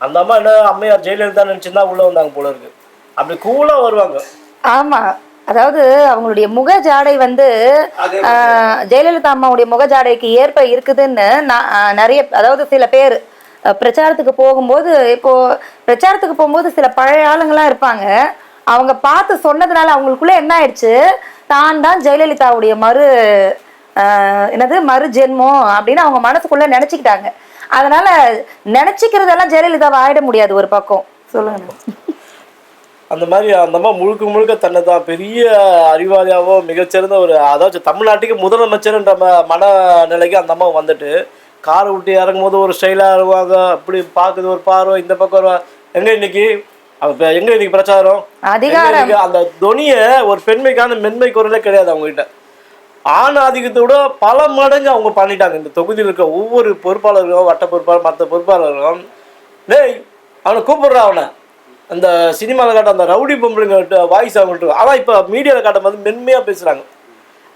அந்த அம்மா என்ன அம்மையார் ஜெயலலிதா நினைச்சிருந்தா உள்ள வந்தாங்க போல இருக்கு. அப்படி கூலா வருவாங்க. ஆமா. அதாவது அவங்களுடைய முக ஜாடை வந்து ஜெயலலிதா அம்மாவுடைய முக ஜாடைக்கு ஏற்ப இருக்குதுன்னு நான் நிறைய அதாவது சில பேர் பிரச்சாரத்துக்கு போகும்போது இப்போ பிரச்சாரத்துக்கு போகும்போது சில பழைய ஆளுங்களாம் இருப்பாங்க. அவங்க பார்த்து சொன்னதுனால அவங்களுக்குள்ள என்ன ஆயிடுச்சு? தான் தான் ஜெயலலிதாவுடைய மறு என்னது மறு ஜென்மம் அப்படின்னு அவங்க மனசுக்குள்ள நினைச்சுக்கிட்டாங்க. அதனால நினைச்சுக்கிறதெல்லாம் ஜெயலலிதாவை ஆயிட முடியாது ஒரு பக்கம். சொல்லுங்க. அந்த மாதிரி அந்த அம்மா முழுக்க முழுக்க தன்னை தான் பெரிய அறிவாளியாவோ மிகச்சிறந்த ஒரு அதாச்சும் தமிழ்நாட்டுக்கு முதலமைச்சர்ன்ற ம மனநிலைக்கு அந்த அம்மா வந்துட்டு காரை விட்டு இறங்கும் போது ஒரு ஸ்டைலாக இறங்குவாங்க அப்படி பார்க்குது ஒரு பார்வை இந்த பக்கம் ஒரு எங்கே இன்னைக்கு? எங்க இன்னைக்கு பிரச்சாரம்? அந்த துணியை ஒரு பெண்மைக்கான மென்மை குரலே கிடையாது அவங்க ஆணாதிக்கத்தோட ஆண் ஆதிக்கத்தை விட பல மடங்கு அவங்க பண்ணிட்டாங்க. இந்த தொகுதியில் இருக்க ஒவ்வொரு பொறுப்பாளர்களும் வட்ட பொறுப்பாளர் மற்ற பொறுப்பாளர்களும் டேய் அவனை கூப்பிடுறா அவனை. அந்த சினிமாவில் காட்ட அந்த ரவுடி பொம்பளைங்க வாய்ஸ் அவங்கள்ட்ட ஆனால் இப்போ மீடியாவில் காட்டும் போது மென்மையாக பேசுகிறாங்க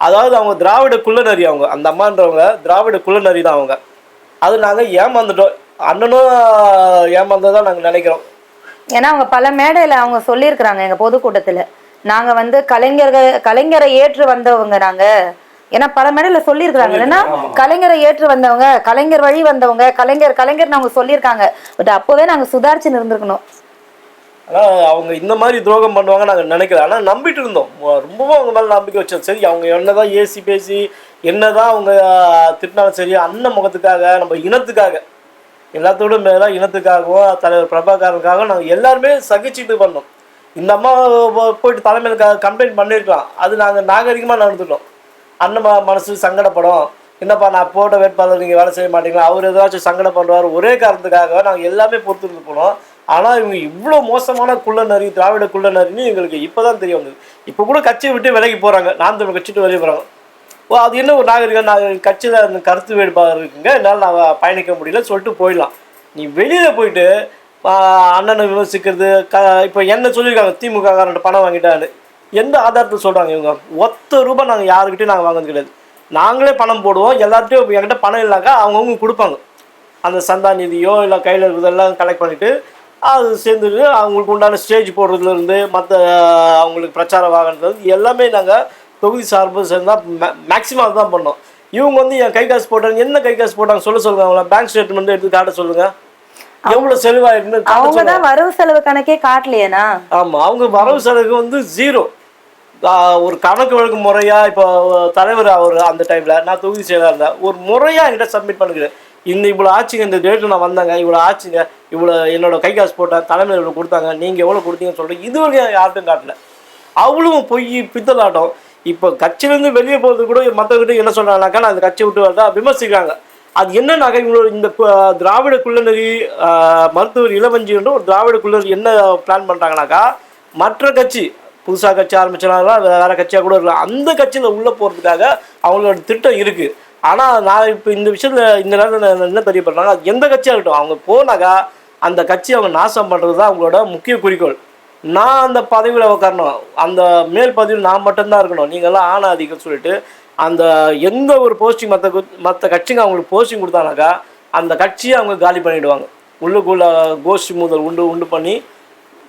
அதாவது அவங்க திராவிட குள்ளநரி அவங்க. அந்த அம்மான்றவங்க திராவிட குள்ளநரி தான் அவங்க. அது நாங்கள் ஏமாந்துட்டோம். அண்ணனும் ஏமாந்ததா நாங்கள் நினைக்கிறோம். ஏன்னா அவங்க பல மேடையில் அவங்க சொல்லியிருக்கிறாங்க எங்கள் பொதுக்கூட்டத்தில். நாங்கள் வந்து கலைஞர்கள் கலைஞரை ஏற்று வந்தவங்க நாங்கள் ஏன்னா பல மேடையில சொல்லியிருக்கிறாங்க. இல்லைன்னா கலைஞரை ஏற்று வந்தவங்க கலைஞர் வழி வந்தவங்க கலைஞர் கலைஞர்னு அவங்க சொல்லியிருக்காங்க. பட் அப்போவே நாங்க சுதாரிச்சு இருந்திருக்கணும் ஆனால் அவங்க இந்த மாதிரி துரோகம் பண்ணுவாங்க நாங்கள் நினைக்கல. ஆனால் நம்பிட்டு இருந்தோம். ரொம்பவும் அவங்க மேலே நம்பிக்கை வச்சோம் சரி அவங்க என்னதான் ஏசி பேசி என்னதான் அவங்க திட்டினாலும் சரி அண்ணன் முகத்துக்காக நம்ம இனத்துக்காக எல்லாத்தோட மேலே இனத்துக்காகவும் தலைவர் பிரபாகரனுக்காகவும் நாங்கள் எல்லாருமே சகிச்சுட்டு பண்ணோம் இந்த அம்மா போயிட்டு தலைமையில் கம்ப்ளைண்ட் பண்ணியிருக்கலாம். அது நாங்கள் நாகரிகமாக நடந்துட்டோம். அண்ணன் ம- மனசு சங்கடப்படும். என்னப்பா நான் போட்ட வேட்பாளர் நீங்கள் வேலை செய்ய மாட்டீங்களா? அவர் ஏதாச்சும் சங்கடப்படுவார் ஒரே காரணத்துக்காக நாங்கள் எல்லாமே பொறுத்துட்டு போனோம். ஆனால் இவங்க இவ்வளோ மோசமான குள்ளநரி திராவிட குள்ளநரின்னு எங்களுக்கு இப்போ தான் தெரிய வந்தது. இப்போ கூட கட்சியை விட்டு விலகி போகிறாங்க நான் தமிழ் கட்சிட்டு வெளியே போகிறாங்க ஓ அது என்ன ஒரு நாகரிகம் நான் கட்சியில் அந்த கருத்து வேட்பாளர் இருக்குங்க? என்னால் நான் பயணிக்க முடியல சொல்லிட்டு போயிடலாம். நீ வெளியில் போயிட்டு அண்ணனை விமர்சிக்கிறது க இப்போ என்ன சொல்லியிருக்காங்க? திமுக காரன்ட்ட பணம் வாங்கிட்டான்னு. எந்த ஆதாரத்தில் சொல்கிறாங்க இவங்க? ஒத்த ரூபாய் நாங்கள் யாருக்கிட்டையும் நாங்கள் வாங்குறது கிடையாது. நாங்களே பணம் போடுவோம். எல்லார்ட்டையும் என்கிட்ட பணம் இல்லைனாக்கா அவங்கவுங்க கொடுப்பாங்க. அந்த சந்தா நிதியோ இல்லை கையில் இருக்கிறதெல்லாம் கலெக்ட் பண்ணிவிட்டு அது சேர்ந்துட்டு அவங்களுக்கு உண்டான ஸ்டேஜ் போடுறதுலேருந்து மற்ற அவங்களுக்கு பிரச்சார வாகனத்துலேருந்து எல்லாமே நாங்கள் தொகுதி சார்பு சேர்ந்தா மேக்ஸிமம் அதுதான் பண்ணோம். இவங்க வந்து என் கை காசு போட்டாங்க. என்ன கை காசு போட்டாங்க சொல்ல சொல்லுங்க. அவங்கள பேங்க் ஸ்டேட்மெண்ட் எடுத்து காட்ட சொல்லுங்க. எவ்வளோ செலவாயிருக்குன்னு காட்ட அவங்க தான் வரவு செலவு கணக்கே காட்டலையேனா ஆமா. அவங்க வரவு செலவுக்கு வந்து ஜீரோ ஒரு கணக்கு வழக்கு முறையாக இப்போ தலைவர் அவர் அந்த டைமில் நான் தொகுதி செயலாக இருந்தேன் ஒரு முறையாக என்கிட்ட சப்மிட் பண்ணுகிறேன் இந்த இவ்வளோ ஆச்சுங்க இந்த டேட்டு நான் வந்தாங்க இவ்வளோ ஆச்சுங்க இவ்வளோ என்னோட கை காசு போட்டேன் தலைமையில் இவ்வளோ கொடுத்தாங்க நீங்கள் எவ்வளோ கொடுத்தீங்கன்னு சொல்லிட்டு இது வரைக்கும் யார்ட்டும் காட்டல. அவ்வளவும் பொய் பித்தலாட்டம். இப்போ கட்சியிலேருந்து வெளியே போகிறது கூட மற்றவர்கிட்ட என்ன சொல்கிறாங்கனாக்கா நான் அந்த கட்சியை விட்டு வரதா விமர்சிக்கிறாங்க. அது என்னன்னாக்கா இவங்களோட இந்த திராவிட குள்ளநெறி மருத்துவர் மருத்துவர் இளவஞ்சின்ற ஒரு திராவிட குள்ளநரி என்ன பிளான் பண்ணுறாங்கனாக்கா மற்ற கட்சி புதுசாக கட்சி ஆரம்பிச்சாலும் வேற கட்சியாக கூட இருக்கலாம். அந்த கட்சியில் உள்ளே போகிறதுக்காக அவங்களோட திட்டம் இருக்குது ஆனால் நான் இப்போ இந்த விஷயத்தில் இந்த நேரத்தில் என்ன தெரிய பண்ணுறாங்க அது எந்த கட்சியாக இருக்கட்டும் அவங்க போனாக்கா அந்த கட்சி அவங்க நாசம் பண்ணுறது தான் அவங்களோட முக்கிய குறிக்கோள். நான் அந்த பதவியில் உட்காரணும் அந்த மேல் பதவியில் நான் மட்டும்தான் இருக்கணும். நீங்கள்லாம் ஆணாதிக்கம் சொல்லிட்டு அந்த எந்த ஒரு போஸ்டிங் மற்ற மற்ற கட்சிங்க அவங்களுக்கு போஸ்டிங் கொடுத்தானாக்கா அந்த கட்சியை அவங்க காலி பண்ணிவிடுவாங்க உள்ளுக்குள்ள கோஷ்டி முதல் உண்டு உண்டு பண்ணி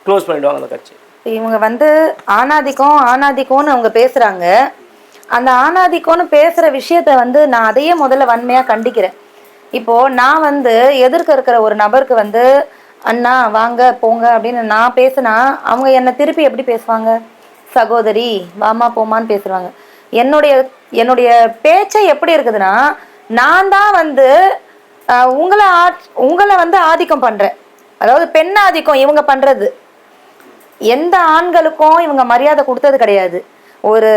க்ளோஸ் பண்ணிவிடுவாங்க அந்த கட்சி. இவங்க வந்து ஆணாதிக்கம் ஆணாதிக்கம்னு அவங்க பேசுறாங்க. அந்த ஆணாதிக்கம்னு பேசுற விஷயத்த வந்து நான் அதையே முதல்ல வன்மையா கண்டிக்கிறேன். இப்போ நான் வந்து எதிர்க்க இருக்கிற ஒரு நபருக்கு வந்து அண்ணா வாங்க போங்க அப்படின்னு நான் பேசினா அவங்க என்னை திருப்பி எப்படி பேசுவாங்க? சகோதரி வாமா போமான்னு பேசுவாங்க. என்னுடைய என்னுடைய பேச்சை எப்படி இருக்குதுன்னா நான் தான் வந்து உங்களை ஆட் உங்களை வந்து ஆதிக்கம் பண்றேன். அதாவது பெண் ஆதிக்கம் இவங்க பண்றது. எந்த ஆண்களுக்கும் இவங்க மரியாதை கொடுத்தது கிடையாது. ஒரு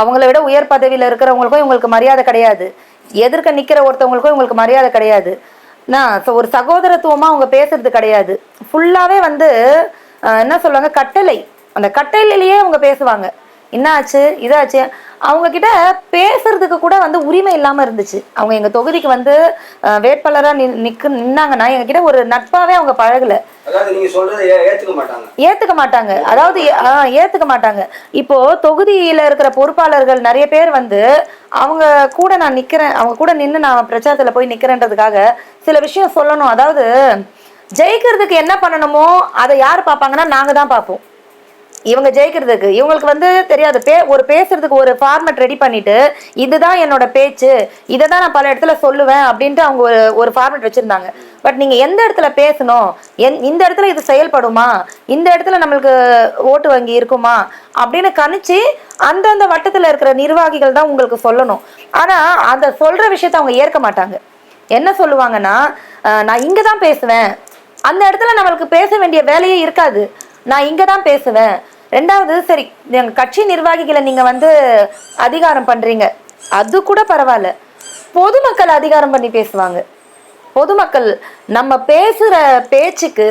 அவங்கள விட உயர் பதவியில் இருக்கிறவங்களுக்கும் இவங்களுக்கு மரியாதை கிடையாது. எதிர்க்க நிற்கிற ஒருத்தவங்களுக்கும் இவங்களுக்கு மரியாதை கிடையாது. நான் ஒரு சகோதரத்துவமாக அவங்க பேசுறது கிடையாது. ஃபுல்லாகவே வந்து என்ன சொல்லுவாங்க? கட்டளை. அந்த கட்டளையிலேயே அவங்க பேசுவாங்க. என்ன ஆச்சு இதாச்சு. அவங்க கிட்ட பேசுறதுக்கு கூட வந்து உரிமை இல்லாம இருந்துச்சு. அவங்க எங்க தொகுதிக்கு வந்து வேட்பாளரா நிக்க நின்னாங்கன்னா எங்ககிட்ட ஒரு நட்பாவே அவங்க பழகல. ஏத்துக்க மாட்டாங்க. அதாவது ஏத்துக்க மாட்டாங்க. இப்போ தொகுதியில இருக்கிற பொறுப்பாளர்கள் நிறைய பேர் வந்து அவங்க கூட நான் நிக்கிறேன் அவங்க கூட நின்று நான் பிரச்சாரத்துல போய் நிக்கிறேன்றதுக்காக சில விஷயம் சொல்லணும். அதாவது ஜெயிக்கிறதுக்கு என்ன பண்ணணுமோ அதை யார் பார்ப்பாங்கன்னா நாங்க தான் பார்ப்போம். இவங்க ஜெயிக்கிறதுக்கு. இவங்களுக்கு வந்து தெரியாது. பே ஒரு பேசுறதுக்கு ஒரு ஃபார்மட் ரெடி பண்ணிட்டு இதுதான் என்னோட பேச்சு இதை தான் நான் பல இடத்துல சொல்லுவேன் அப்படின்ட்டு அவங்க ஒரு ஒரு ஃபார்மெட் வச்சுருந்தாங்க. பட் நீங்கள் எந்த இடத்துல பேசணும்? எந் இந்த இடத்துல இது செயல்படுமா? இந்த இடத்துல நம்மளுக்கு ஓட்டு வங்கி இருக்குமா? அப்படின்னு கணிச்சு அந்தந்த வட்டத்தில் இருக்கிற நிர்வாகிகள் தான் உங்களுக்கு சொல்லணும். ஆனால் அந்த சொல்கிற விஷயத்த அவங்க ஏற்க மாட்டாங்க. என்ன சொல்லுவாங்கன்னா நான் இங்கே தான் பேசுவேன். அந்த இடத்துல நம்மளுக்கு பேச வேண்டிய வேலையே இருக்காது. நான் இங்கே தான் பேசுவேன். ரெண்டாவது சரி எங்கள் கட்சி நிர்வாகிகளை நீங்கள் வந்து அதிகாரம் பண்ணுறீங்க அது கூட பரவாயில்ல. பொதுமக்கள் அதிகாரம் பண்ணி பேசுவாங்க. பொதுமக்கள் நம்ம பேசுகிற பேச்சுக்கு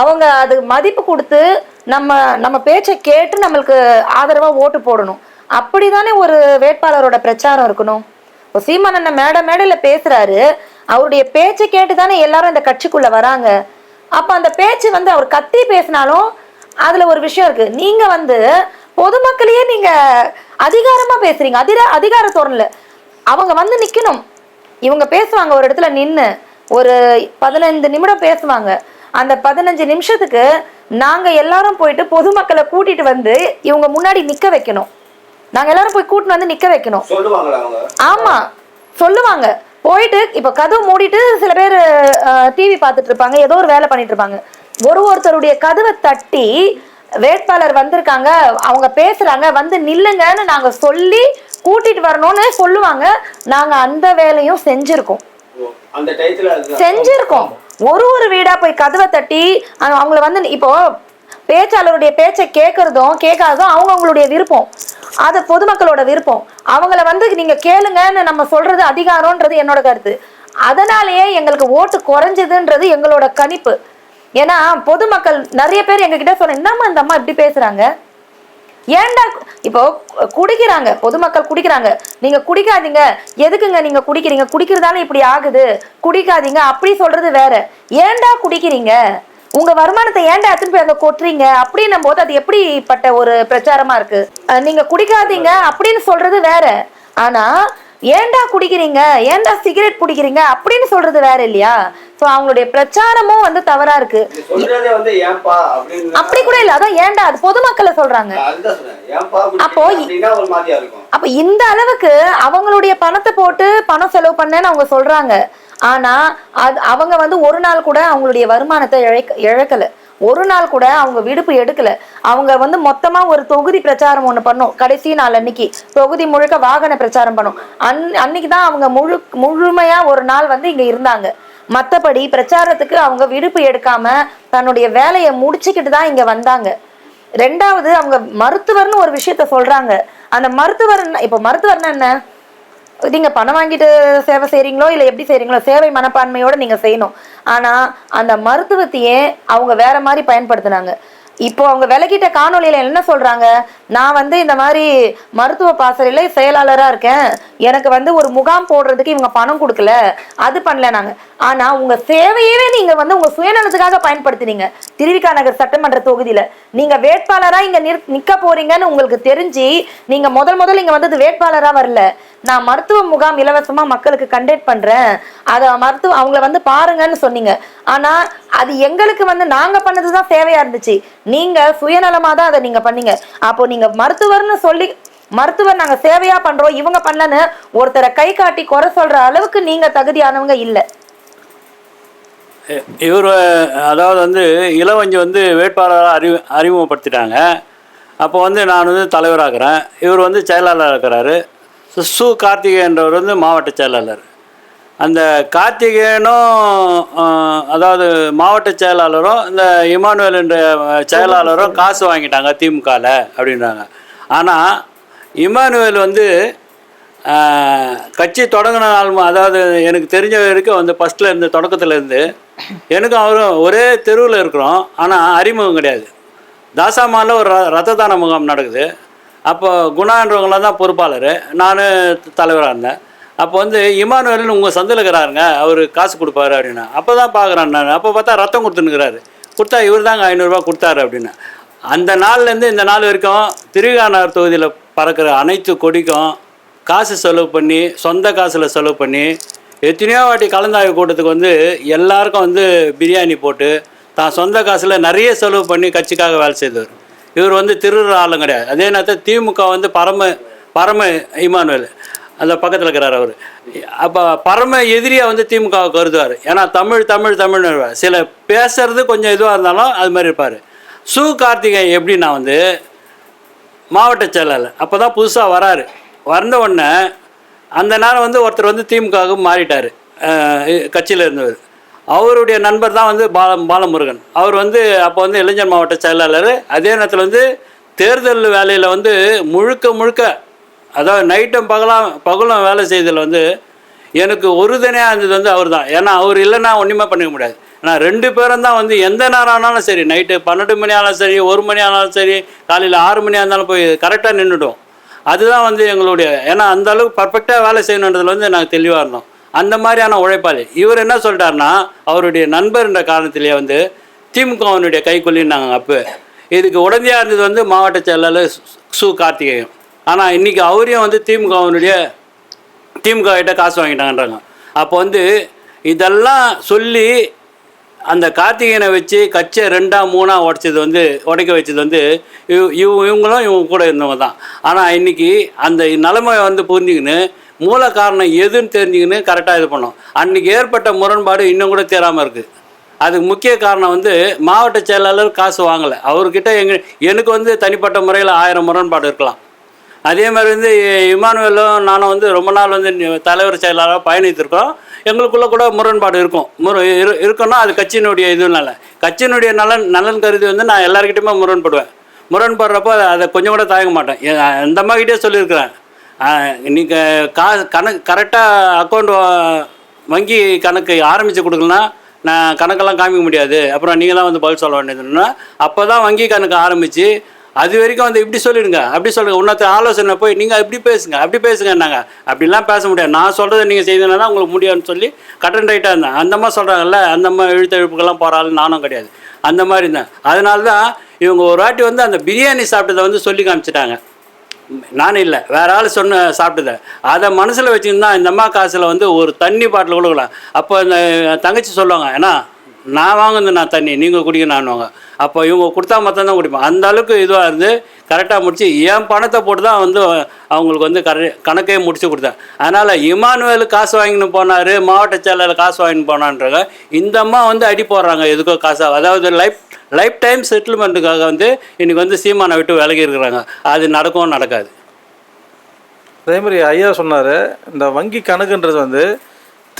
அவங்க அது மதிப்பு கொடுத்து நம்ம நம்ம பேச்சை கேட்டு நம்மளுக்கு ஆதரவாக ஓட்டு போடணும். அப்படி தானே ஒரு வேட்பாளரோட பிரச்சாரம் இருக்கணும். இப்போ சீமான் அண்ணன் மேடை மேடையில் பேசுகிறாரு அவருடைய பேச்சை கேட்டு தானே எல்லாரும் இந்த கட்சிக்குள்ளே வராங்க. அப்போ அந்த பேச்சு வந்து அவர் கத்தி பேசினாலும் அதுல ஒரு விஷயம் இருக்கு. நீங்க வந்து பொதுமக்களையே நீங்க அதிகாரமா பேசுறீங்க. அதிர அதிகார தோரணையில அவங்க வந்து நிக்கணும். இவங்க பேசுவாங்க ஒரு இடத்துல நின்னு. ஒரு பதினைந்து நிமிடம் பேசுவாங்க. அந்த பதினஞ்சு நிமிஷத்துக்கு நாங்க எல்லாரும் போயிட்டு பொதுமக்களை கூட்டிட்டு வந்து இவங்க முன்னாடி நிக்க வைக்கணும். நாங்க எல்லாரும் போய் கூட்டிட்டு வந்து நிக்க வைக்கணும். ஆமா. சொல்லுவாங்க. போயிட்டு இப்ப கதவு மூடிட்டு சில பேர் டிவி பார்த்துட்டு இருப்பாங்க. ஏதோ ஒரு வேலை பண்ணிட்டு இருப்பாங்க. ஒரு ஒருத்தருடைய கதவை தட்டி வேட்பாளர் வந்திருக்காங்க. அவங்க பேசுறாங்க. வந்து நில்லுங்கன்னு நாங்க சொல்லி கூட்டிட்டு வரணும்னு சொல்லுவாங்க. நாங்க அந்த வேலையும் செஞ்சிருக்கோம். செஞ்சிருக்கோம். ஒரு ஒரு வீடா போய் கதவை தட்டி அவங்க- அவங்கள வந்து இப்போ பேச்சாளருடைய பேச்சை கேட்கறதும் கேட்காததும் அவங்க அவங்களுடைய விருப்பம். அது பொதுமக்களோட விருப்பம். அவங்கள வந்து நீங்க கேளுங்கன்னு நம்ம சொல்றது அதிகாரம்ன்றது என்னோட கருத்து. அதனாலேயே எங்களுக்கு ஓட்டு குறைஞ்சதுன்றது எங்களோட கணிப்பு. ஏன்னா பொதுமக்கள் நிறைய பேர் எங்ககிட்ட சொன்ன என்னம்மா இந்த அம்மா இப்படி பேசுறாங்க? ஏன்டா இப்போ குடிக்கிறாங்க பொதுமக்கள் குடிக்கிறாங்க. நீங்க குடிக்காதீங்க. எதுக்குங்க நீங்க குடிக்கிறீங்க? குடிக்கிறதால இப்படி ஆகுது. குடிக்காதீங்க. அப்படி சொல்றது வேற. ஏன்டா குடிக்கிறீங்க? உங்க வருமானத்தை ஏன்டா எடுத்துன்னு போய் அங்க கொட்டுறீங்க? அப்படின்னும் போது அது எப்படிப்பட்ட ஒரு பிரச்சாரமா இருக்கு? நீங்க குடிக்காதீங்க. அப்படின்னு சொல்றது வேற. ஆனா ஏன்டா குடிக்கிறீங்க? ஏன்டா சிகரெட் குடிக்கிறீங்க அப்படின்னு சொல்றது வேற இல்லையா? சோ அவங்களுடைய பிரச்சாரமும் வந்து தவறா இருக்கு. அப்படி கூட இல்ல. அதான் ஏன்டா? அது பொதுமக்களை சொல்றாங்க. அப்போ அப்ப இந்த அளவுக்கு அவங்களுடைய பணத்தை போட்டு பணம் செலவு பண்ணேன்னு அவங்க சொல்றாங்க. ஆனா அது அவங்க வந்து ஒரு நாள் கூட அவங்களுடைய வருமானத்தை இழக்க இழக்கல. ஒரு நாள் கூட அவங்க விடுப்பு எடுக்கல. அவங்க வந்து மொத்தமா ஒரு தொகுதி பிரச்சாரம் ஒண்ணு பண்ணும். கடைசி நாள் அன்னைக்கு. தொகுதி முழுக்க வாகன பிரச்சாரம் பண்ணும். அன் அன்னைக்கு தான் அவங்க முழு முழுமையா ஒரு நாள் வந்து இங்க இருந்தாங்க. மத்தபடி பிரச்சாரத்துக்கு அவங்க விடுப்பு எடுக்காம தன்னுடைய வேலையை முடிச்சுக்கிட்டு தான் இங்க வந்தாங்க. ரெண்டாவது அவங்க மருத்துவர்னு ஒரு விஷயத்த சொல்றாங்க. அந்த மருத்துவர் இப்ப மருத்துவர்னா என்ன? நீங்க பணம் வாங்கிட்டு சேவை செய்றீங்களோ இல்ல எப்படி செய்றீங்களோ சேவை மனப்பான்மையோட நீங்க செய்யணும். ஆனா அந்த மருத்துவத்தையே அவங்க வேற மாதிரி பயன்படுத்தினாங்க. இப்போ அவங்க விலகிட்ட காணொளியில என்ன சொல்றாங்க? நான் வந்து இந்த மாதிரி மருத்துவ பாசறையில செயலாளரா இருக்கேன். எனக்கு வந்து ஒரு முகாம் போடுறதுக்கு இவங்க பணம் கொடுக்கல. அது பண்ணல நாங்க. ஆனா உங்க சேவையவே நீங்க வந்து உங்க சுயநலத்துக்காக பயன்படுத்தினீங்க. திருவிக்கா நகர் சட்டமன்ற தொகுதியில. நீங்க வேட்பாளரா இங்க நிற்- நிக்க போறீங்கன்னு உங்களுக்கு தெரிஞ்சு நீங்க முதல் முதல் இங்க வந்தது வேட்பாளரா வரல. நான் மருத்துவ முகாம் இலவசமா மக்களுக்கு கண்டக்ட் பண்றேன். அத மருத்துவ அவங்கள வந்து பாருங்கன்னு சொன்னீங்க. ஆனா அது எங்களுக்கு வந்து நாங்க பண்ணதுதான் சேவையா இருந்துச்சு. நீங்க சுயநலமா தான் அதை நீங்க பண்ணீங்க. அப்போ நீங்க மருத்துவர்னு சொல்லி மருத்துவர் நாங்க சேவையா பண்றோம் இவங்க பண்ணலன்னு ஒருத்தரை கை காட்டி குறை சொல்ற அளவுக்கு நீங்க தகுதியானவங்க இல்லை. இவர் அதாவது வந்து இளவஞ்சி வந்து வேட்பாளராக அறிவு அறிமுகப்படுத்திட்டாங்க. அப்போ வந்து நான் வந்து தலைவராகிறேன் இவர் வந்து செயலாளராக இருக்கிறாரு சு- கார்த்திகேயன்றவர் வந்து மாவட்ட செயலாளர். அந்த கார்த்திகேயனும் அதாவது மாவட்ட செயலாளரும் இந்த இமானுவேல் என்ற செயலாளரும் காசு வாங்கிட்டாங்க திமுகவில் அப்படின்றாங்க. ஆனால் இமானுவேல் வந்து கட்சி தொடங்கின நாள் அதாவது எனக்கு தெரிஞ்ச வரைக்கும் வந்து ஃபஸ்ட்டில் இருந்து தொடக்கத்துலேருந்து எனக்கும் அவரும் ஒரே தெருவில் இருக்கிறோம். ஆனால் அறிமுகம் கிடையாது. தாசாமாவில் ஒரு ர- ரத்த தான முகாம் நடக்குது. அப்போ குணான்றவங்களாம் தான் பொறுப்பாளர். நான் தலைவராக இருந்தேன். அப்போ வந்து இமானுவேல்னு உங்கள் சந்தில் இருக்கிறாருங்க அவர் காசு கொடுப்பாரு அப்படின்னா. அப்போ தான் பார்க்குறேன் நான். அப்போ பார்த்தா ரத்தம் கொடுத்துன்னுக்குறாரு. கொடுத்தா இவர் தாங்க ஐநூறுரூவா கொடுத்தாரு அப்படின்னு. அந்த நாள்லேருந்து இந்த நாள் வரைக்கும் திருவிகாநகர் தொகுதியில் பறக்கிற அனைத்து கொடிக்கும் காசு செலவு பண்ணி சொந்த காசில் செலவு பண்ணி எத்தனையோ வாட்டி கலந்தாய்வு கூட்டத்துக்கு வந்து எல்லாருக்கும் வந்து பிரியாணி போட்டு தான் சொந்த காசில் நிறைய செலவு பண்ணி கட்சிக்காக வேலை செய்தவர். இவர் வந்து திருடுற ஆளும் கிடையாது. அதே நேரத்தில் திமுக வந்து பரம பரம இமானுவேல். அந்த பக்கத்தில் இருக்கிறார் அவர். அப்போ பரம எதிரியாக வந்து திமுகவை கருதுவார். ஏன்னா தமிழ் தமிழ் தமிழ்னு சில பேசுறது கொஞ்சம் இதுவாக இருந்தாலும் அது மாதிரி இருப்பார். சு கார்த்திகேயன் எப்படின்னா வந்து மாவட்ட செயலாளர். அப்போ தான் புதுசாக வராரு. வந்த உடனே அந்த நேரம் வந்து ஒருத்தர் வந்து திமுகவுக்கு மாறிட்டார். கட்சியில் இருந்தவர். அவருடைய நண்பர் தான் வந்து பால பாலமுருகன். அவர் வந்து அப்போ வந்து இளைஞர் மாவட்ட செயலாளர். அதே நேரத்தில் வந்து தேர்தல் வேலையில் வந்து முழுக்க முழுக்க அதாவது நைட்டும் பகலாம் பகலும் வேலை செய்ததில் வந்து எனக்கு உறுதுணையாக இருந்தது வந்து அவர் தான் ஏன்னா அவர் இல்லைன்னா ஒன்றுமே பண்ணிக்க முடியாது. நான் ரெண்டு பேரும் தான் வந்து எந்த நேரம் ஆனாலும் சரி நைட்டு பன்னெண்டு மணி ஆனாலும் சரி ஒரு மணி ஆனாலும் சரி காலையில் ஆறு மணி இருந்தாலும் போய் கரெக்டாக நின்றுடும் அதுதான் வந்து எங்களுடைய ஏன்னா அந்த அளவுக்கு பர்ஃபெக்டாக வேலை செய்யணுன்றதுல வந்து நாங்கள் தெளிவாக இருந்தோம். அந்த மாதிரியான உழைப்பாளி. இவர் என்ன சொல்லிட்டாருன்னா அவருடைய நண்பர்ன்ற காரணத்திலேயே வந்து திமுகவினுடைய கைக்குள்ளின்னாங்க அப்போ. இதுக்கு உடந்தையாக இருந்தது வந்து மாவட்ட செயலாளர் சு- சு கார்த்திகேயன். ஆனால் இன்றைக்கி அவரையும் வந்து திமுகவினுடைய திமுக கிட்ட காசு வாங்கிட்டாங்கன்றாங்க. அப்போ வந்து இதெல்லாம் சொல்லி அந்த கார்த்திகேயனை வச்சு கட்சியை ரெண்டாக மூணாக உடைச்சது வந்து உடைக்க வச்சது வந்து இவ் இவ இவங்களும் இவங்க கூட இருந்தவங்க தான். ஆனால் இன்றைக்கி அந்த நிலைமையை வந்து புரிஞ்சுக்கின்னு மூல காரணம் எதுன்னு தெரிஞ்சுக்கின்னு கரெக்டாக இது பண்ணோம். அன்றைக்கி ஏற்பட்ட முரண்பாடு இன்னும் கூட தேராமல் இருக்குது அதுக்கு முக்கிய காரணம் வந்து மாவட்ட செயலாளர் காசு வாங்கலை. அவர்கிட்ட எங்க எனக்கு வந்து தனிப்பட்ட முறையில் ஆயிரம் முரண்பாடு இருக்கலாம். அதே மாதிரி வந்து இமானுவேலும் நானும் வந்து ரொம்ப நாள் வந்து தலைவர் செயலாளராக பயணித்திருக்கோம். எங்களுக்குள்ளே கூட முரண்பாடு இருக்கும். முரு இரு இருக்குன்னா அது கட்சியினுடைய இதுனால. கட்சியினுடைய நலன் நலன் கருதி வந்து நான் எல்லாருக்கிட்டையுமே முரண்படுவேன். முரண்படுறப்போ அதை கொஞ்சம் கூட தயங்க மாட்டேன். எ- அந்த அம்மாக்கிட்டே சொல்லியிருக்கிறேன். நீங்கள் கா கணக்கு கரெக்டாக அக்கௌண்ட் வங்கி கணக்கு ஆரம்பித்து கொடுக்கலனா நான் கணக்கெல்லாம் காமிக்க முடியாது. அப்புறம் நீங்கள் தான் வந்து பதில் சொல்ல வேண்டியதுன்னா அப்போ தான் வங்கி கணக்கு ஆரம்பித்து அது வரைக்கும் வந்து இப்படி சொல்லிடுங்க அப்படி சொல்லுங்க. உன்னத்த ஆலோசனை போய் நீங்கள் இப்படி பேசுங்க அப்படி பேசுங்க நாங்கள் அப்படிலாம் பேச முடியாது. நான் சொல்கிறத நீங்கள் செய்தனால தான் உங்களுக்கு முடியும்னு சொல்லி கட்டன் ரைட்டாக இருந்தேன். அந்த மாதிரி சொல்கிறாங்கல்ல அந்த மாதிரி எழுத்தெழுப்புக்கெல்லாம் போகிறாள் நானும் கிடையாது. அந்த மாதிரி இருந்தேன். அதனால தான் இவங்க ஒரு வாட்டி வந்து அந்த பிரியாணி சாப்பிட்டதை வந்து சொல்லி காமிச்சிட்டாங்க. நான் இல்லை. வேற ஆள் சொன்ன சாப்பிட்டதை. அதை மனசில் வச்சுருந்தா இந்த அம்மா காசில் வந்து ஒரு தண்ணி பாட்டில் கொடுக்கலாம். அப்போ இந்த தங்கச்சி சொல்லுவாங்க ஏன்னா நான் வாங்குனது நான் தண்ணி நீங்கள் குடிக்க நான் வாங்க. அப்போ இவங்க கொடுத்தா மட்டும் தான் குடிப்போம் அந்த அளவுக்கு இதுவாக இருந்து கரெக்டாக முடிச்சு என் பணத்தை போட்டு தான் வந்து அவங்களுக்கு வந்து கர கணக்கே முடிச்சு கொடுத்தேன். அதனால் இமானுவேல் காசு வாங்கின்னு போனார் மாவட்ட செயலாளர் காசு வாங்கின்னு போனான்றாங்க இந்த அம்மா வந்து அடி போடுறாங்க எதுக்கோ காசாக அதாவது லைஃப் லைஃப் டைம் செட்டில்மெண்ட்டுக்காக வந்து இன்றைக்கி வந்து சீமானை விட்டு விலகி இருக்கிறாங்க. அது நடக்கவும் நடக்காது. அதே மாதிரி ஐயா சொன்னார் இந்த வங்கி கணக்குன்றது வந்து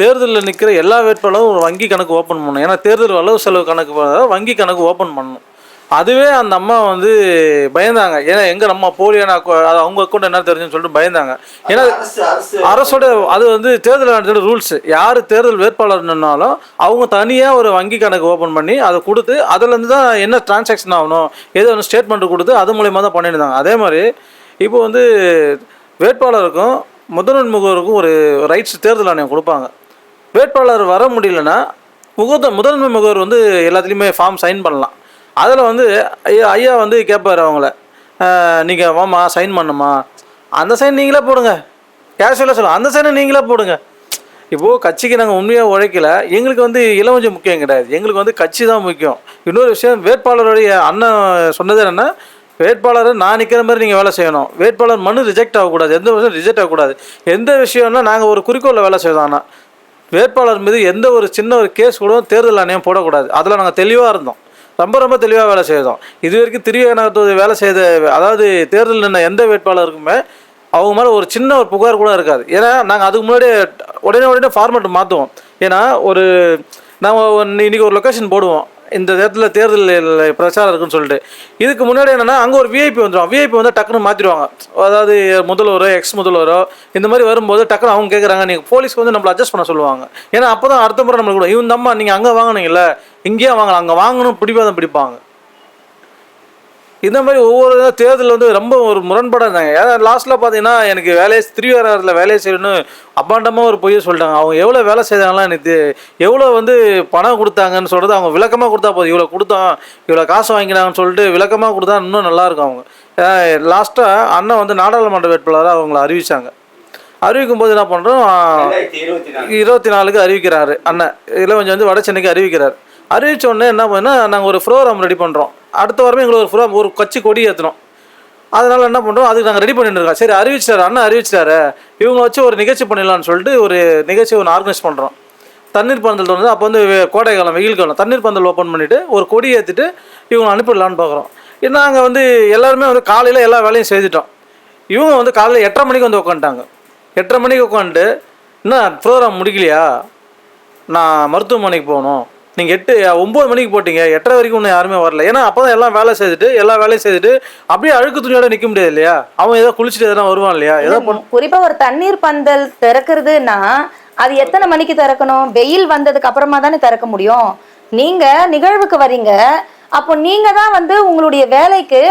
தேர்தலில் நிற்கிற எல்லா வேட்பாளரும் ஒரு வங்கி கணக்கு ஓப்பன் பண்ணணும். ஏன்னா தேர்தல் அளவு செலவு கணக்கு வங்கி கணக்கு ஓப்பன் பண்ணணும். அதுவே அந்த அம்மா வந்து பயந்தாங்க. ஏன்னா எங்க நம்ம போலியான அக்கௌ- அது அவங்க அக்கௌண்ட் என்ன தெரிஞ்சுன்னு சொல்லிட்டு பயந்தாங்க. ஏன்னா அரசோட அது வந்து தேர்தல் ஆணையத்தோட ரூல்ஸ் யார் தேர்தல் வேட்பாளர்னாலும் அவங்க தனியாக ஒரு வங்கி கணக்கு ஓப்பன் பண்ணி அதை கொடுத்து அதுலேருந்து தான் என்ன டிரான்சாக்ஷன் ஆகணும் ஏதோ ஒன்று ஸ்டேட்மெண்ட் கொடுத்து அது மூலயமா தான் பண்ணியிருந்தாங்க. அதே மாதிரி இப்போ வந்து வேட்பாளருக்கும் முதல்வர் முகவருக்கும் ஒரு ரைட்ஸ் தேர்தல் ஆணையம் கொடுப்பாங்க. வேட்பாளர் வர முடியலன்னா முகத்த முதன்மை முகவர் வந்து எல்லாத்துலேயுமே ஃபார்ம் சைன் பண்ணலாம். அதில் வந்து ஐயா ஐயா வந்து கேட்பார் அவங்கள. நீங்கள் வாமா சைன் பண்ணுமா அந்த சைன் நீங்களே போடுங்க. கேஷுவலாக சொல்லுங்கள் அந்த சைனை நீங்களே போடுங்க. இப்போது கட்சிக்கு நாங்கள் உண்மையாக உழைக்கல. எங்களுக்கு வந்து இளவஞ்சம் முக்கியம் கிடையாது. எங்களுக்கு வந்து கட்சி தான் முக்கியம். இன்னொரு விஷயம் வேட்பாளருடைய அண்ணன் சொன்னது என்னென்னா வேட்பாளரை நான் நிற்கிற மாதிரி நீங்கள் வேலை செய்யணும். வேட்பாளர் மனு ரிஜெக்ட் ஆகக்கூடாது. எந்த விஷயம் ரிஜெக்ட் ஆகக்கூடாது. எந்த விஷயம்னா நாங்கள் ஒரு குறிக்கோளில் வேலை செய்வோம் வேட்பாளர் மீது எந்த ஒரு சின்ன ஒரு கேஸ் கூட தேர்தல் ஆணையம் போடக்கூடாது. அதில் நாங்கள் தெளிவாக இருந்தோம். ரொம்ப ரொம்ப தெளிவாக வேலை செய்தோம். இது வரைக்கும் திருவேணத்து வேலை செய்த அதாவது தேர்தல் நின்ன எந்த வேட்பாளருக்குமே அவங்க மேலே ஒரு சின்ன ஒரு புகார் கூட இருக்காது. ஏன்னா நாங்கள் அதுக்கு முன்னாடியே உடனே உடனே ஃபார்மேட் மாற்றுவோம் ஏன்னா ஒரு நாங்கள் இன்னைக்கு ஒரு லொக்கேஷன் போடுவோம். இந்த இடத்துல தேர்தல் பிரச்சாரம் இருக்குன்னு சொல்லிட்டு. இதுக்கு முன்னாடி என்னன்னா அங்கே ஒரு விஐபி வந்துடும் விஐபி வந்து டக்குன்னு மாற்றிடுவாங்க அதாவது முதல்வரோ எக்ஸ் முதல்வரோ இந்த மாதிரி வரும்போது டக்குன்னு அவங்க கேட்குறாங்க நீங்கள் போலீஸ்க்கு வந்து நம்மளை அட்ஜஸ்ட் பண்ண சொல்லுவாங்க. ஏன்னா அப்போ தான் அடுத்த முறை நம்மளுக்கு கூட இவன் அம்மா நீங்கள் அங்கே வாங்கினீங்கல்ல இங்கேயே வாங்கலாம். அங்கே வாங்கணும் பிடிப்பாதான் பிடிப்பாங்க. இந்த மாதிரி ஒவ்வொரு தேர்தல் வந்து ரொம்ப ஒரு முரண்பாடாக இருந்தாங்க ஏன்னா லாஸ்ட்டில் பார்த்தீங்கன்னா எனக்கு வேலையை திருவாரூரில் வேலையை செய்யணும்னு அப்பாண்டமாக ஒரு பொய்யை சொல்லிட்டாங்க. அவங்க எவ்வளோ வேலை செய்தாங்களாம் எனக்கு எவ்வளோ வந்து பணம் கொடுத்தாங்கன்னு சொல்கிறது அவங்க விளக்கமாக கொடுத்தா போதும். இவ்வளோ கொடுத்தோம் இவ்வளோ காசு வாங்கினாங்கன்னு சொல்லிட்டு விளக்கமாக கொடுத்தா இன்னும் நல்லாயிருக்கும் அவங்க. லாஸ்ட்டாக அண்ணன் வந்து நாடாளுமன்ற வேட்பாளராக அவங்கள அறிவித்தாங்க அறிவிக்கும் போது என்ன பண்ணுறோம் இருபத்தி நாலுக்கு அறிவிக்கிறாரு அண்ணன். இளவஞ்சி வந்து வட சென்னைக்கு அறிவிக்கிறார். அறிவித்த உடனே என்ன பண்ணுன்னா நாங்கள் ஒரு ப்ரோக்ராம் ரெடி பண்ணுறோம் அடுத்த வாரமே எங்களுக்கு ஒரு ஃபுல்லாக ஒரு கட்சி கொடி ஏற்றணும் அதனால என்ன பண்ணுறோம் அதுக்கு நாங்கள் ரெடி பண்ணிட்டு இருக்கோம். சரி அறிவிச்சிட்டாரு அண்ணன் அறிவிச்சிட்டாரு. இவங்க வச்சு ஒரு நிகழ்ச்சி பண்ணிடலாம்னு சொல்லிட்டு ஒரு நிகழ்ச்சி ஒன்று ஆர்கனைஸ் பண்ணுறோம் தண்ணீர் பந்தல் வந்து அப்போ வந்து கோடை காலம் வெயில் காலம் தண்ணீர் பந்தல் ஓப்பன் பண்ணிவிட்டு ஒரு கொடி ஏற்றிட்டு இவங்க அனுப்பிடலான்னு பார்க்குறோம் நாங்கள் வந்து எல்லாருமே வந்து காலையில் எல்லா வேலையும் செய்துட்டோம். இவங்க வந்து காலையில் எட்டரை மணிக்கு வந்து உட்காந்துட்டாங்க எட்டரை மணிக்கு உட்காந்துட்டு என்ன ப்ரோக்ராம் முடிக்கலையா? நான் மருத்துவமனைக்கு போகணும். நீங்கள் எட்டு ஒம்பது மணிக்கு போட்டீங்க எட்டரை வரைக்கும் இன்னும் யாருமே வரல. ஏன்னா அப்போ தான் எல்லாம் வேலை செய்துட்டு எல்லா வேலையும் செய்துட்டு அப்படியே அழுக்கு துணியோட நிற்க முடியாது இல்லையா? அவன் ஏதோ குளிச்சுட்டு எதனா வருவான் இல்லையா? ஏதோ பண்ண குறிப்பா ஒரு தண்ணீர் பந்தல் திறக்கிறதுனா அது எத்தனை மணிக்கு திறக்கணும்? வெயில் வந்ததுக்கு அப்புறமா தானே திறக்க முடியும். நீங்க நிகழ்வுக்கு வரீங்க. அப்போ நீங்க தான் வந்து உங்களுடைய வேலைக்கு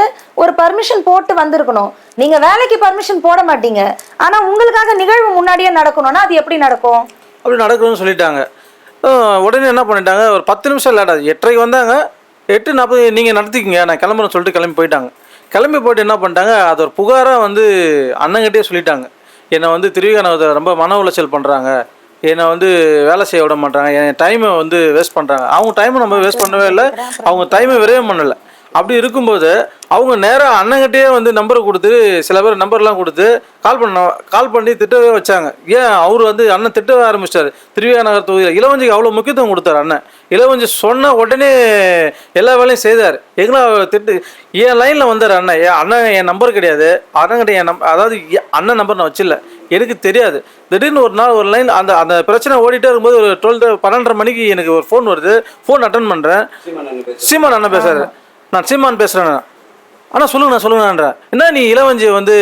ஒரு பர்மிஷன் போட்டு வந்திருக்கணும். நீங்க வேலைக்கு பர்மிஷன் போட மாட்டீங்க. ஆனா உங்களுக்காக நிகழ்வு முன்னாடியே நடக்கணும்னா அது எப்படி நடக்கும்? அப்படி நடக்கணும்னு சொல்லிட்டாங்க. உடனே என்ன பண்ணிட்டாங்க? ஒரு பத்து நிமிஷம் லேட்டாக எட்டரைக்கு வந்தாங்க. எட்டு நாற்பது நீங்கள் நடத்திக்கங்க நான் கிளம்புறேன்னு சொல்லிட்டு கிளம்பி போயிட்டாங்க. கிளம்பி போயிட்டு என்ன பண்ணிட்டாங்க? அது ஒரு புகாராக வந்து அண்ணங்கிட்டே சொல்லிட்டாங்க. என்னை வந்து திருவிகானவத்தை ரொம்ப மன உளைச்சல் பண்ணுறாங்க என்னை வந்து வேலை செய்ய விட மாட்டாங்க என் டைமை வந்து வேஸ்ட் பண்ணுறாங்க அவங்க டைமை நம்ம வேஸ்ட் பண்ணவே இல்லை. அவங்க டைமை விரைவு பண்ணலை. அப்படி இருக்கும்போது அவங்க நேராக அண்ணங்கிட்டே வந்து நம்பரை கொடுத்து சில பேர் நம்பர்லாம் கொடுத்து கால் பண்ண கால் பண்ணி திட்டவே வச்சாங்க. ஏன்? அவர் வந்து அண்ணன் திட்டவே ஆரம்பிச்சிட்டாரு. திருவியா நகர் தொகுதியில். இளவஞ்சிக்கு அவ்வளோ முக்கியத்துவம் கொடுத்தாரு அண்ணன். இளவஞ்சி சொன்ன உடனே எல்லா வேலையும் செய்தார். எங்களா திட்டு என் லைனில் வந்தார் அண்ணன். என் அண்ணன் என் நம்பர் கிடையாது. அண்ணன்கிட்ட என் நம்பர் அதாவது அண்ணன் நம்பர் நான் வச்சில்ல. எனக்கு தெரியாது. திடீர்னு ஒரு நாள் ஒரு லைன் அந்த அந்த பிரச்சனை ஓடிட்டே இருக்கும்போது ஒரு டுவெல் பன்னெண்டரை மணிக்கு எனக்கு ஒரு ஃபோன் வருது. ஃபோன் அட்டன் பண்ணுறேன் சீமான் அண்ணன் பேசுறாரு. நான் சீமான் பேசுறேன் அண்ணா சொல்லுங்கண்ணா சொல்லுங்கண்ணா என்ன நீ இளவஞ்சி வந்து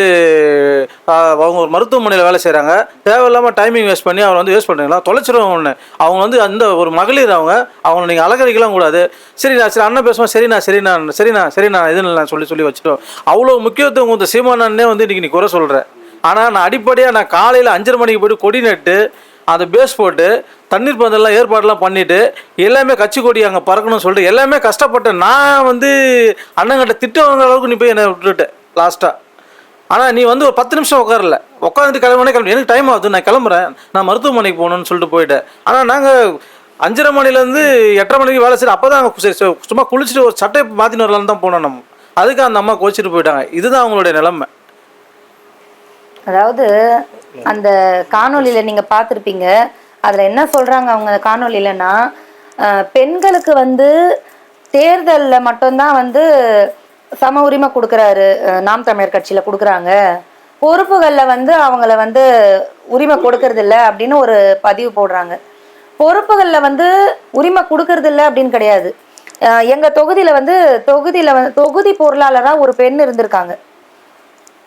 அவங்க ஒரு மருத்துவமனையில் வேலை செய்கிறாங்க தேவையில்லாமல் டைமிங் வேஸ்ட் பண்ணி அவரை வந்து வேஸ்ட் பண்ணுறீங்களா தொலைச்சிருவாங்க ஒன்று அவங்க வந்து அந்த ஒரு மகளிர் அவங்க. அவங்கள நீங்கள் அலங்கரிக்கலாம் கூடாது. சரிண்ணா சரி அண்ணன் பேசுவோம் சரிண்ணா சரிண்ணா சரிண்ணா சரிண்ணா இதுன்னு நான் சொல்லி சொல்லி வச்சுட்டோம். அவ்வளோ முக்கியத்துவம் இந்த சீமானே வந்து இன்றைக்கி நீ குறை சொல்கிற ஆனால் நான் அடிப்படையாக நான் காலையில் அஞ்சரை மணிக்கு போய்ட்டு கொடி நட்டு அதை பேஸ் போட்டு தண்ணீர் பந்தெல்லாம் ஏற்பாடெல்லாம் பண்ணிவிட்டு எல்லாமே கட்சி கொடி அங்கே பறக்கணும்னு சொல்லிட்டு எல்லாமே கஷ்டப்பட்டேன் நான் வந்து அண்ணங்கிட்ட திட்டு வாங்குற அளவுக்கு நீ போய் என்னை விட்டுட்ட லாஸ்ட்டாக ஆனால் நீ வந்து ஒரு பத்து நிமிஷம் உட்காரல. உட்காந்துட்டு கிளம்புனே கிளம்பி. எனக்கு டைம் ஆகுது நான் கிளம்புறேன். நான் மருத்துவமனைக்கு போகணும்னு சொல்லிட்டு போயிட்டேன் ஆனால் நாங்கள் அஞ்சரை மணிலேருந்து எட்டரை மணிக்கு வேலை செய்யறோம் அப்போ தான் சரி சரி, சும்மா குளிச்சுட்டு ஒரு சட்டை மாற்றின்னு வரலான்னு தான் போனோம் நம்ம. அதுக்கு அந்த அம்மா கோச்சிட்டு போயிட்டாங்க. இதுதான் அவங்களுடைய நிலைமை. அதாவது அந்த காணொளியில நீங்க பார்த்துருப்பீங்க. அதுல என்ன சொல்றாங்க அவங்க அந்த காணொளியிலனா பெண்களுக்கு வந்து தேர்தல்ல மட்டும்தான் வந்து சம உரிமை கொடுக்குறாரு அஹ், நாம் தமிழர் கட்சியில கொடுக்குறாங்க. பொறுப்புகள்ல வந்து அவங்கள வந்து உரிமை கொடுக்கறதில்ல அப்படின்னு ஒரு பதிவு போடுறாங்க. பொறுப்புகள்ல வந்து உரிமை கொடுக்கறதில்ல அப்படின்னு கிடையாது. அஹ், எங்க தொகுதியில வந்து தொகுதியில வந்து தொகுதி பொருளாளராக ஒரு பெண் இருந்திருக்காங்க.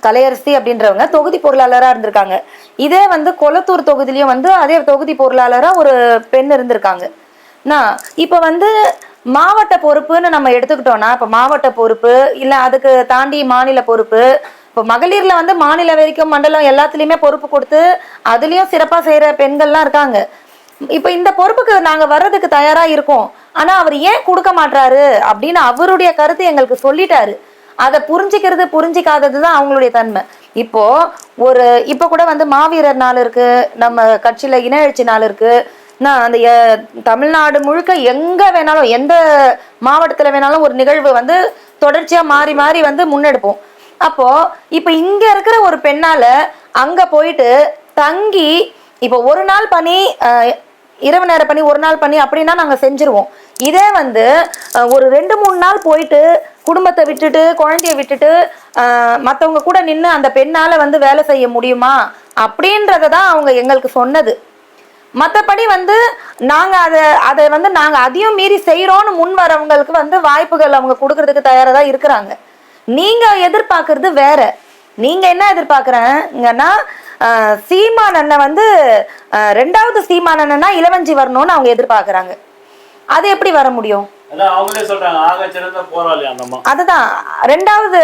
கலையரசி அப்படின்றவங்க தொகுதி பொருளாளராக இருந்திருக்காங்க. இதே வந்து கொளத்தூர் தொகுதியிலையும் வந்து அதே தொகுதி பொருளாளராக ஒரு பெண் இருந்திருக்காங்க. நான் இப்போ வந்து மாவட்ட பொறுப்புன்னு நம்ம எடுத்துக்கிட்டோம்னா இப்போ மாவட்ட பொறுப்பு இல்லை அதுக்கு தாண்டி மாநில பொறுப்பு இப்போ மகளிர்ல வந்து மாநில வரைக்கும் மண்டலம் எல்லாத்துலேயுமே பொறுப்பு கொடுத்து அதுலேயும் சிறப்பாக செய்கிற பெண்கள்லாம் இருக்காங்க. இப்போ இந்த பொறுப்புக்கு நாங்கள் வர்றதுக்கு தயாராக இருக்கோம். ஆனால் அவர் ஏன் கொடுக்க மாட்டாரு அப்படின்னு அவருடைய கருத்து எங்களுக்கு சொல்லிட்டாரு. அதை புரிஞ்சிக்கிறது புரிஞ்சிக்காதது தான் அவங்களுடைய தன்மை. இப்போ ஒரு இப்போ கூட வந்து மாவீரர் நாள் இருக்கு நம்ம கட்சியில இன எழுச்சி நாள் இருக்கு. நான் அந்த தமிழ்நாடு முழுக்க எங்க வேணாலும் எந்த மாவட்டத்துல வேணாலும் ஒரு நிகழ்வு வந்து தொடர்ச்சியா மாறி மாறி வந்து முன்னெடுப்போம். அப்போ இப்போ இங்க இருக்கிற ஒரு பெண்ணால அங்க போயிட்டு தங்கி இப்போ ஒரு நாள் பணி இரவு நேர பண்ணி ஒரு நாள் பண்ணி அப்படின்னா நாங்க செஞ்சிருவோம். இதே வந்து ஒரு ரெண்டு மூணு நாள் போயிட்டு குடும்பத்தை விட்டுட்டு குழந்தைய விட்டுட்டு மற்றவங்க கூட நின்று அந்த பெண்ணால் வந்து வேலை செய்ய முடியுமா? அப்படின்றத தான் அவங்க எங்களுக்கு சொன்னது. மற்றபடி வந்து நாங்கள் அதை அதை வந்து நாங்கள் அதையும் மீறி செய்கிறோன்னு முன் வரவங்களுக்கு வந்து வாய்ப்புகள் அவங்க கொடுக்கறதுக்கு தயாராக தான் இருக்கிறாங்க. நீங்கள் எதிர்பார்க்கறது வேற. நீங்கள் என்ன எதிர்பார்க்கறீங்கன்னா ஆஹ், சீமான் அண்ணன் வந்து ரெண்டாவது சீமான் இளவஞ்சி வரணும்னு அவங்க எதிர்பார்க்குறாங்க. அது எப்படி வர முடியும்? அவங்களே சொல்றாங்க ஆக சிறந்த போராளி அதுதான். ரெண்டாவது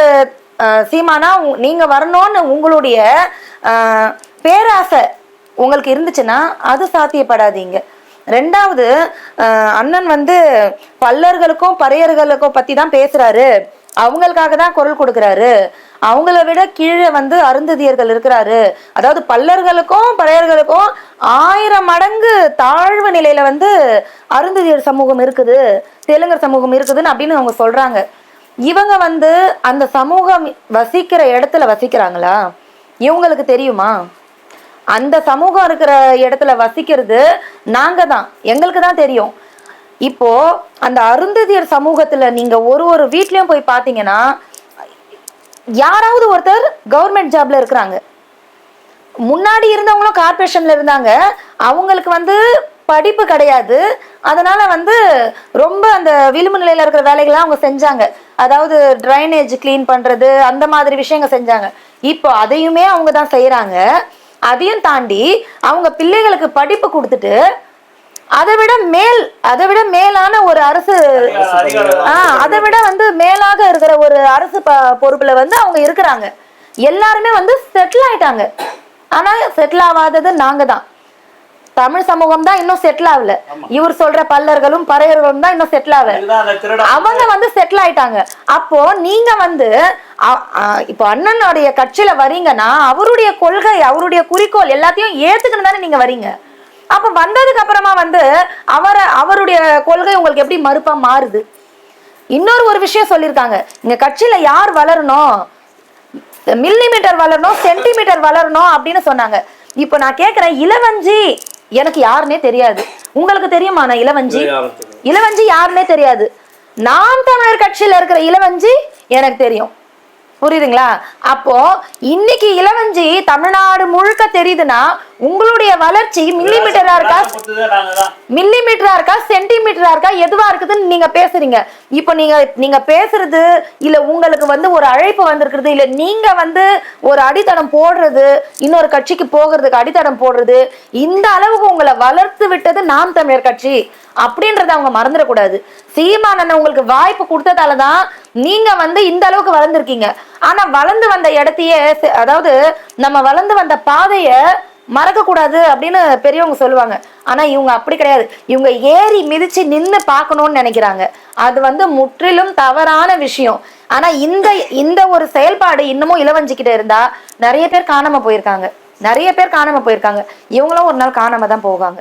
சீமானா நீங்க வரணும்னு உங்களுடைய பேராசை உங்களுக்கு இருந்துச்சுன்னா அது சாத்தியப்படாதீங்க. ரெண்டாவது அண்ணன் வந்து பல்லர்களுக்கும் பறையர்களுக்கும் பத்தி தான் பேசுறாரு. அவங்களுக்காக தான் குரல் கொடுக்குறாரு. அவங்கள விட கீழே வந்து அருந்ததியர்கள் இருக்கிறாரு. அதாவது பல்லர்களுக்கும் பழையர்களுக்கும் ஆயிரம் மடங்கு தாழ்வு நிலையில வந்து அருந்ததியர் சமூகம் இருக்குது தெலுங்கர் சமூகம் இருக்குதுன்னு அப்படின்னு அவங்க சொல்றாங்க. இவங்க வந்து அந்த சமூகம் வசிக்கிற இடத்துல வசிக்கிறாங்களா? இவங்களுக்கு தெரியுமா? அந்த சமூகம் இருக்கிற இடத்துல வசிக்கிறது நாங்க தான். எங்களுக்கு தான் தெரியும். இப்போ அந்த அருந்ததியர் சமூகத்துல நீங்க ஒரு ஒரு வீட்லயும் போய் பாத்தீங்கன்னா யாராவது ஒருத்தர் கவர்மெண்ட் ஜாப்ல இருக்கிறாங்க. முன்னாடி இருந்தவங்களும் கார்பரேஷன்ல இருந்தாங்க. அவங்களுக்கு வந்து படிப்பு கிடையாது. அதனால வந்து ரொம்ப அந்த விளிம்பு நிலையில இருக்கிற வேலைகள்லாம் அவங்க செஞ்சாங்க. அதாவது ட்ரைனேஜ் க்ளீன் பண்றது அந்த மாதிரி விஷயங்கள் செஞ்சாங்க. இப்போ அதையுமே அவங்க தான் செய்யறாங்க அதையும் தாண்டி அவங்க பிள்ளைகளுக்கு படிப்பு கொடுத்துட்டு அதை விட மேல் அதை விட மேலான ஒரு அரசு ஆ அதை விட வந்து மேலாக இருக்கிற ஒரு அரசு பொறுப்புல வந்து அவங்க இருக்கிறாங்க. எல்லாருமே வந்து செட்டில் ஆயிட்டாங்க. ஆனா செட்டில் ஆகாதது நாங்க தான். தமிழ் சமூகம் தான் இன்னும் செட்டில் ஆகல. இவர் சொல்ற பல்லர்களும் பறையர்களும் தான் இன்னும் செட்டில் ஆகல. அவங்க வந்து செட்டில் ஆயிட்டாங்க. அப்போ நீங்க வந்து இப்போ அண்ணனுடைய கட்சியில வரீங்கன்னா அவருடைய கொள்கை அவருடைய குறிக்கோள் எல்லாத்தையும் ஏத்துக்கணும் தானே நீங்க வரீங்க? அப்ப வந்ததுக்கு அப்புறமா வந்து அவரை அவருடைய கொள்கை உங்களுக்கு எப்படி மறுப்பா மாறுது? இன்னொரு ஒரு விஷயம் சொல்லியிருக்காங்க. இங்க கட்சியில யார் வளரணும்? மில்லிமீட்டர் வளரணும் சென்டிமீட்டர் வளரணும் அப்படின்னு சொன்னாங்க. இப்போ நான் கேக்குறேன் இளவஞ்சி எனக்கு யாருன்னே தெரியாது. உங்களுக்கு தெரியுமா நான் இளவஞ்சி. இளவஞ்சி யாருன்னே தெரியாது. நாம் தமிழர் கட்சியில இருக்கிற இளவஞ்சி எனக்கு தெரியும். புரியுதுங்களா? அப்போ இன்னைக்கு இளவஞ்சி தமிழ்நாடு முழுக்க தெரியுதுன்னா உங்களுடைய வளர்ச்சி மில்லிமீட்டரா இருக்கா? கொடுத்ததே நாங்க தான் மில்லி மீட்டரா இருக்கா? சென்டிமீட்டரா இருக்கா? எதுவா இருக்குதுன்னு நீங்க பேசுறீங்க. இப்போ நீங்க நீங்க பேசுறது இல்ல உங்களுக்கு வந்து ஒரு அழைப்பு வந்திருக்கிறது இல்ல நீங்க வந்து ஒரு அடித்தடம் போடுறது இன்னொரு கட்சிக்கு போகிறதுக்கு அடித்தடம் போடுறது இந்த அளவுக்கு உங்களை வளர்த்து விட்டது நாம் தமிழர் கட்சி அப்படின்றத அவங்க மறந்துடக்கூடாது. சீமானன் உங்களுக்கு வாய்ப்பு கொடுத்ததால தான் நீங்க வந்து இந்த அளவுக்கு வளர்ந்துருக்கீங்க. ஆனா வளர்ந்து வந்த இடத்தையே அதாவது நம்ம வளர்ந்து வந்த பாதைய மறக்கக்கூடாது அப்படின்னு பெரியவங்க சொல்லுவாங்க. ஆனால் இவங்க அப்படி கிடையாது. இவங்க ஏறி மிதிச்சு நின்று பார்க்கணும்னு நினைக்கிறாங்க. அது வந்து முற்றிலும் தவறான விஷயம். ஆனால் இந்த இந்த ஒரு செயல்பாடு இன்னமும் இளவஞ்சிக்கிட்ட இருந்தால் நிறைய பேர் காணாமல் போயிருக்காங்க. நிறைய பேர் காணாமல் போயிருக்காங்க. இவங்களும் ஒரு நாள் காணாமல் தான் போவாங்க.